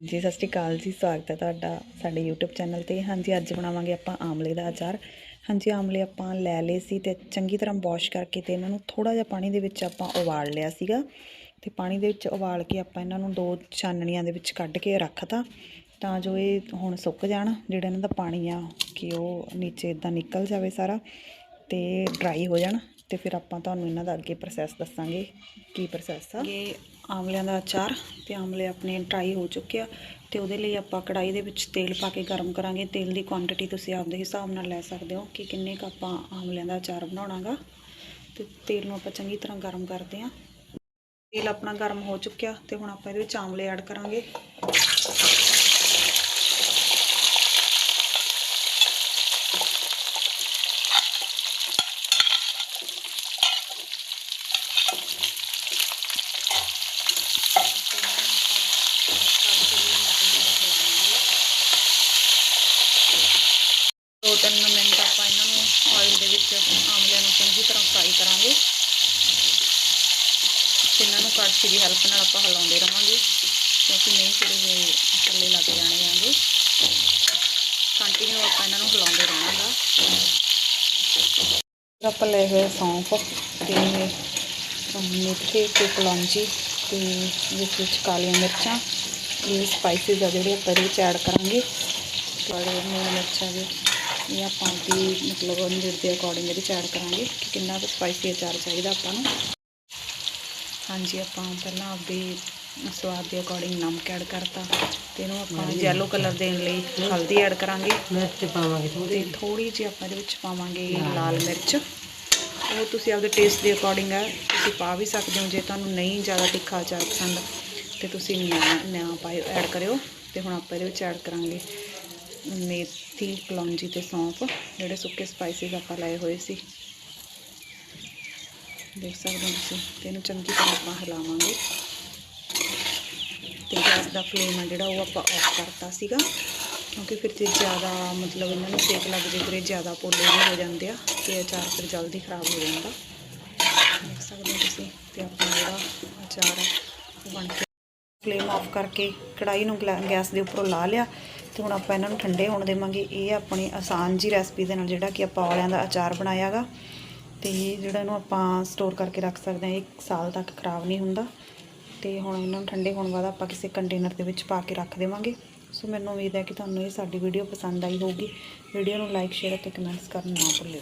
ਜੀ, ਸਤਿ ਸ਼੍ਰੀ ਅਕਾਲ ਜੀ, ਸਵਾਗਤ ਹੈ ਤੁਹਾਡਾ ਸਾਡੇ YouTube ਚੈਨਲ ਤੇ। ਹਾਂਜੀ, ਅੱਜ ਬਣਾਵਾਂਗੇ ਆਪਾਂ ਆਮਲੇ ਦਾ ਅਚਾਰ। ਹਾਂਜੀ, ਆਮਲੇ ਆਪਾਂ ਲੈ ਲਏ ਸੀ ਤੇ ਚੰਗੀ ਤਰ੍ਹਾਂ ਵਾਸ਼ ਕਰਕੇ ਤੇ ਇਹਨਾਂ ਨੂੰ ਥੋੜਾ ਜਿਹਾ ਪਾਣੀ ਦੇ ਵਿੱਚ ਆਪਾਂ ਉਬਾਲ ਲਿਆ ਸੀਗਾ। ਤੇ ਪਾਣੀ ਦੇ ਵਿੱਚ ਉਬਾਲ ਕੇ ਆਪਾਂ ਇਹਨਾਂ ਨੂੰ ਦੋ ਛਾਨਣੀਆਂ ਦੇ ਵਿੱਚ ਕੱਢ ਕੇ ਰੱਖਤਾ ਤਾਂ ਜੋ ਇਹ ਹੁਣ ਸੁੱਕ ਜਾਣ। ਜਿਹੜਾ ਇਹਨਾਂ ਦਾ ਪਾਣੀ ਆ, ਕਿ ਉਹ ਨੀਚੇ ਇਦਾਂ ਨਿਕਲ ਜਾਵੇ ਸਾਰਾ। ਤੇ ਡਰਾਈ ਹੋ ਜਾਣ ਤੇ ਫਿਰ ਆਪਾਂ ਤੁਹਾਨੂੰ ਇਹਨਾਂ ਦਾ ਅੱਗੇ ਪ੍ਰੋਸੈਸ ਦੱਸਾਂਗੇ ਕੀ ਪ੍ਰੋਸੈਸ ਆ। ਇਹ ਆਮਲਿਆਂ ਦਾ ਅਚਾਰ ਤੇ ਆਮਲੇ ਆਪਣੇ ਡਰਾਈ ਹੋ ਚੁੱਕੇ ਆ ਤੇ ਉਹਦੇ ਲਈ ਆਪਾਂ ਕੜਾਈ ਦੇ ਵਿੱਚ ਤੇਲ ਪਾ ਕੇ ਗਰਮ ਕਰਾਂਗੇ। ਤੇਲ ਦੀ ਕੁਆਂਟੀਟੀ ਤੁਸੀਂ ਆਪਦੇ ਹਿਸਾਬ ਨਾਲ ਲੈ ਸਕਦੇ ਹੋ ਕਿ ਕਿੰਨੇ ਕੁ ਆਪਾਂ ਆਮਲਿਆਂ ਦਾ ਅਚਾਰ ਬਣਾਉਣਾਗਾ। ਤੇ ਤੇਲ ਨੂੰ ਆਪਾਂ ਚੰਗੀ ਤਰ੍ਹਾਂ ਗਰਮ ਕਰਦੇ ਹਾਂ। ਤੇਲ ਆਪਣਾ ਗਰਮ ਹੋ ਚੁੱਕਿਆ ਤੇ ਹੁਣ ਆਪਾਂ ਇਹਦੇ ਵਿੱਚ ਆਮਲੇ ਐਡ ਕਰਾਂਗੇ। ਦੋ ਤਿੰਨ ਮਿੰਟ ਆਪਾਂ ਇਹਨਾਂ ਨੂੰ ਆਇਲ ਦੇ ਵਿੱਚ ਆਮਲੇ ਨੂੰ ਚੰਗੀ ਤਰ੍ਹਾਂ ਫਰਾਈ ਕਰਾਂਗੇ। ਤੇ ਇਹਨਾਂ ਨੂੰ ਕੜਛੀ ਦੀ ਹੈਲਪ ਨਾਲ ਆਪਾਂ ਹਿਲਾਉਂਦੇ ਰਵਾਂਗੇ ਕਿਉਂਕਿ ਨਹੀਂ ਫਿਰ ਇਹ ਥੱਲੇ ਲੱਗ ਜਾਣੇ ਆਂਗੇ ਕੰਟੀਨਿਊ ਆਪਾਂ ਇਹਨਾਂ ਨੂੰ ਹਿਲਾਉਂਦੇ ਰਹਿਣਾਗਾ ਆਪਾਂ ਲਏ ਹੋਏ ਸੌਂਫ ਤੇ ਮੇਥੇ ਤੇ ਕਲੌਂਜੀ ਤੇ ਵਿੱਚ ਵਿੱਚ ਕਾਲੀਆਂ ਮਿਰਚਾਂ। ਇਹ ਸਪਾਈਸਿਸ ਆ ਜਿਹੜੇ ਆਪਾਂ ਇਹਦੇ ਵਿੱਚ ਐਡ ਕਰਾਂਗੇ। ਬੜੇ ਨੂਣ ਮਿਰਚਾਂ ਦੇ ਇਹ ਆਪਾਂ ਦੀ ਮਤਲਬ ਨਿਰ ਦੇ ਅਕੋਰਡਿੰਗ ਇਹਦੇ ਐਡ ਕਰਾਂਗੇ ਕਿ ਕਿੰਨਾ ਕੁ ਸਪਾਈਸੀ ਅਚਾਰ ਚਾਹੀਦਾ ਆਪਾਂ ਨੂੰ। ਹਾਂਜੀ ਆਪਾਂ ਪਹਿਲਾਂ ਆਪਦੇ ਸਵਾਦ ਦੇ ਅਕੋਰਡਿੰਗ ਨਮਕ ਐਡ ਕਰਤਾ ਤੇ ਇਹਨੂੰ ਆਪਾਂ ਯੈਲੋ ਕਲਰ ਦੇਣ ਲਈ ਹਲਦੀ ਐਡ ਕਰਾਂਗੇ। ਮਿਰਚ ਪਾਵਾਂਗੇ ਥੋੜੀ ਥੋੜੀ ਜਿਹੀ। ਆਪਾਂ ਇਹਦੇ ਵਿੱਚ ਪਾਵਾਂਗੇ ਲਾਲ ਮਿਰਚ। ਉਹ ਤੁਸੀਂ ਆਪਦੇ ਟੇਸਟ ਦੇ ਅਕੋਰਡਿੰਗ ਹੈ ਤੁਸੀਂ ਪਾ ਵੀ ਸਕਦੇ ਹੋ। ਜੇ ਤੁਹਾਨੂੰ ਨਹੀਂ ਜ਼ਿਆਦਾ ਤਿੱਖਾ ਅਚਾਰ ਪਸੰਦ ਤੇ ਤੁਸੀਂ ਨਾ ਨਾ ਪਾਇਓ ਐਡ ਕਰਿਓ। ਤੇ ਹੁਣ ਆਪਾਂ ਇਹਦੇ ਵਿੱਚ ਐਡ ਕਰਾਂਗੇ। ਮੇਥੀ, ਕਲੌਂਜੀ ਤੇ ਸੌਂਫ, ਜਿਹੜੇ ਸੁੱਕੇ ਸਪਾਈਸਿਸ ਆਪਾਂ ਲਾਏ ਹੋਏ ਸੀ। ਦੇਖ ਸਕਦੇ ਹੋ ਤੁਸੀਂ, ਤੇ ਇਹਨੂੰ ਚੰਗੀ ਤਰ੍ਹਾਂ ਆਪਾਂ ਹਿਲਾਵਾਂਗੇ। ਤੇ ਗੈਸ ਦਾ ਫਲੇਮ ਆ ਜਿਹੜਾ, ਉਹ ਆਪਾਂ ਆਫ ਕਰਤਾ ਸੀਗਾ। ਕਿਉਂਕਿ ਫਿਰ ਜੇ ਜ਼ਿਆਦਾ, ਮਤਲਬ ਇਹਨਾਂ ਨੂੰ ਸੇਕ ਲੱਗ ਜੇ, ਫਿਰ ਜ਼ਿਆਦਾ ਪੋਲੇ ਵੀ ਹੋ ਜਾਂਦੇ ਆ, ਤੇ ਅਚਾਰ ਫਿਰ ਜਲਦੀ ਖਰਾਬ ਹੋ ਜਾਂਦਾ। ਦੇਖ ਸਕਦੇ ਹੋ ਤੁਸੀਂ, ਤੇ ਆਪਣਾ ਜਿਹੜਾ ਅਚਾਰ ਹੈ ਆਫ ਕਰਕੇ ਕੜਾਈ ਨੂੰ ਗਲਾ- ਗੈਸ ਦੇ ਉੱਪਰੋਂ ਲਾ ਲਿਆ ਤੇ ਹੁਣ ਆਪਾਂ ਇਹਨਾਂ ਨੂੰ ਠੰਡੇ ਹੋਣ ਦੇਵਾਂਗੇ। ਇਹ ਆਪਣੀ ਆਸਾਨ ਜੀ ਰੈਸਪੀ ਦੇ ਨਾਲ ਜਿਹੜਾ ਕਿ ਆਪਾਂ ਔਲਿਆਂ ਦਾ ਅਚਾਰ ਬਣਾਇਆਗਾ ਤੇ ਜਿਹੜਾ ਇਹਨੂੰ ਆਪਾਂ ਸਟੋਰ ਕਰਕੇ ਰੱਖ ਸਕਦੇ ਹਾਂ ਇੱਕ ਸਾਲ ਤੱਕ ਖਰਾਬ ਨਹੀਂ ਹੁੰਦਾ। ਤੇ ਹੁਣ ਇਹਨਾਂ ਨੂੰ ਠੰਡੇ ਹੋਣ ਬਾਅਦ ਆਪਾਂ ਕਿਸੇ ਕੰਟੇਨਰ ਦੇ ਵਿੱਚ ਪਾ ਕੇ ਰੱਖ ਦੇਵਾਂਗੇ। ਸੋ ਮੈਨੂੰ ਉਮੀਦ ਹੈ ਕਿ ਤੁਹਾਨੂੰ ਇਹ ਸਾਡੀ ਵੀਡੀਓ ਪਸੰਦ ਆਈ ਹੋਊਗੀ। ਵੀਡੀਓ ਨੂੰ ਲਾਈਕ ਸ਼ੇਅਰ ਅਤੇ ਕਮੈਂਟਸ ਕਰਨਾ ਨਾ ਭੁੱਲਿਓ।